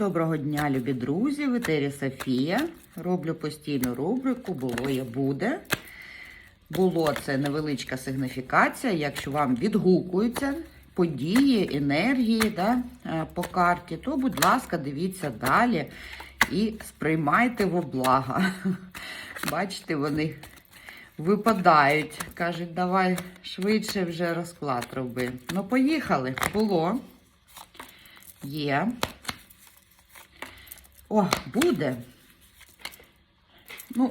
Доброго дня, любі друзі! В етері Софія. Роблю постійну рубрику Було є буде. Було це невеличка сигніфікація. Якщо вам відгукуються події, енергії да, е, по карті, то, будь ласка, дивіться далі і сприймайте во благо. Бачите, вони випадають. Кажуть, давай швидше вже розклад роби. Ну, поїхали. Було. Є. О, буде. Ну,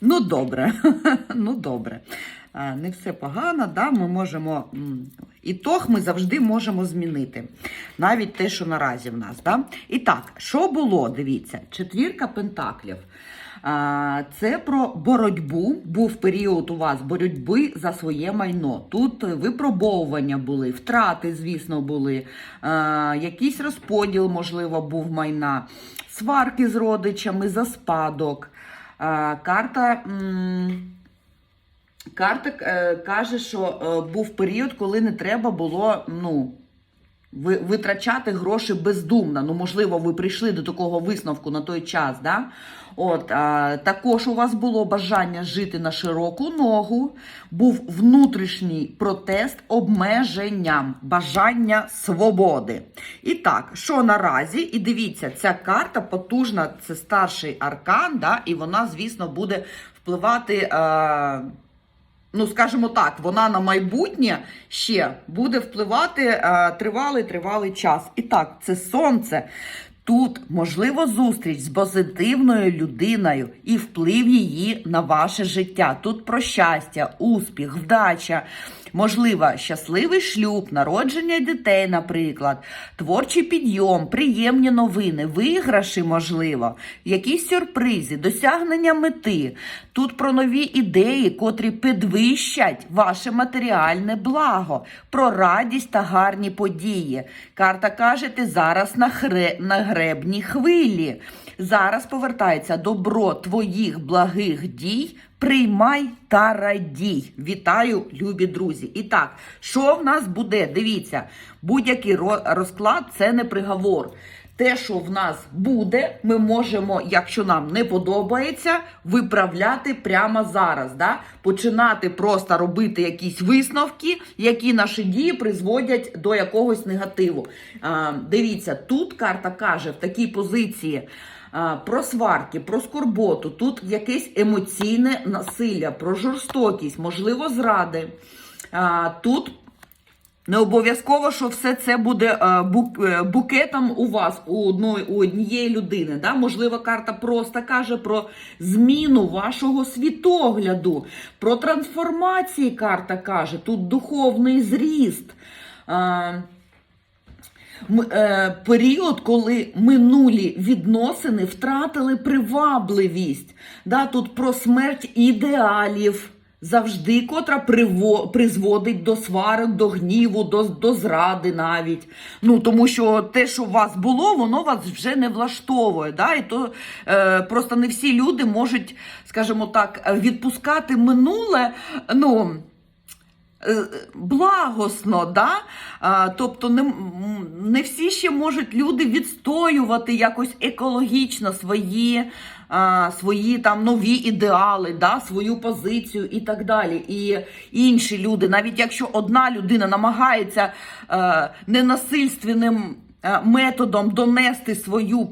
ну добре. ну, добре. Не все погано, да? ми можемо. і Ітог ми завжди можемо змінити. Навіть те, що наразі в нас. Да? І так, що було? Дивіться, четвірка пентаклів. Це про боротьбу. Був період у вас боротьби за своє майно. Тут випробовування були, втрати, звісно, були, якийсь розподіл, можливо, був майна, сварки з родичами за спадок. Карта. Карта е, каже, що е, був період, коли не треба було ну, витрачати гроші бездумно. Ну, можливо, ви прийшли до такого висновку на той час. Да? От, а, також у вас було бажання жити на широку ногу, був внутрішній протест обмеженням, бажання свободи. І так, що наразі? І дивіться, ця карта потужна, це старший аркан, да? і вона, звісно, буде впливати. Е, ну скажімо так, вона на майбутнє ще буде впливати е, тривалий тривалий час. І так, це сонце. Тут можливо зустріч з позитивною людиною і вплив її на ваше життя. Тут про щастя, успіх, вдача, можливо, щасливий шлюб, народження дітей, наприклад, творчий підйом, приємні новини, виграші, можливо, якісь сюрпризи, досягнення мети. Тут про нові ідеї, котрі підвищать ваше матеріальне благо, про радість та гарні події. Карта каже, ти зараз на, хре... на гребній хвилі. Зараз повертається добро твоїх благих дій. Приймай та радій. Вітаю, любі друзі. І так, що в нас буде? Дивіться, будь-який розклад це не приговор. Те, що в нас буде, ми можемо, якщо нам не подобається, виправляти прямо зараз. Да? Починати просто робити якісь висновки, які наші дії призводять до якогось негативу. А, дивіться, тут карта каже в такій позиції. Про сварки, про скорботу, тут якесь емоційне насилля, про жорстокість, можливо, зради. Тут не обов'язково, що все це буде е, е, букетом у вас, у однієї людини. Да? Можливо, карта просто каже про зміну вашого світогляду, про трансформації карта каже, тут духовний зріст. Е, період, коли минулі відносини втратили привабливість. Да, тут про смерть ідеалів. Завжди, котра призводить до сварок, до гніву, до, до зради навіть. Ну, тому що те, що у вас було, воно вас вже не влаштовує. Да? І то е, просто не всі люди можуть, скажімо так, відпускати минуле. ну, благосно, да? а, тобто не, не всі ще можуть люди відстоювати якось екологічно свої, а, свої там нові ідеали, да? свою позицію і так далі. І інші люди, навіть якщо одна людина намагається е, ненасильственним методом донести свою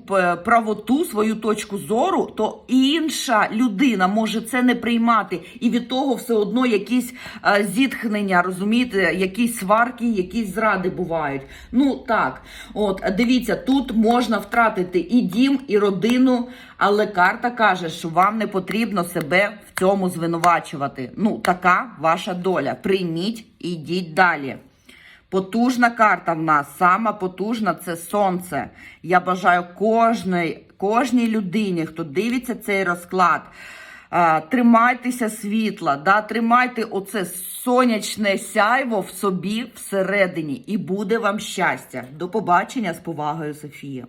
правоту, свою точку зору, то інша людина може це не приймати, і від того все одно якісь е, зітхнення, розумієте, якісь сварки, якісь зради бувають. Ну так, от дивіться, тут можна втратити і дім, і родину, але карта каже, що вам не потрібно себе в цьому звинувачувати. Ну, така ваша доля. Прийміть і йдіть далі. Потужна карта в нас, сама потужна це сонце. Я бажаю кожної, кожній людині, хто дивиться цей розклад. Тримайтеся світла, да, тримайте оце сонячне сяйво в собі всередині, і буде вам щастя. До побачення з повагою, Софія.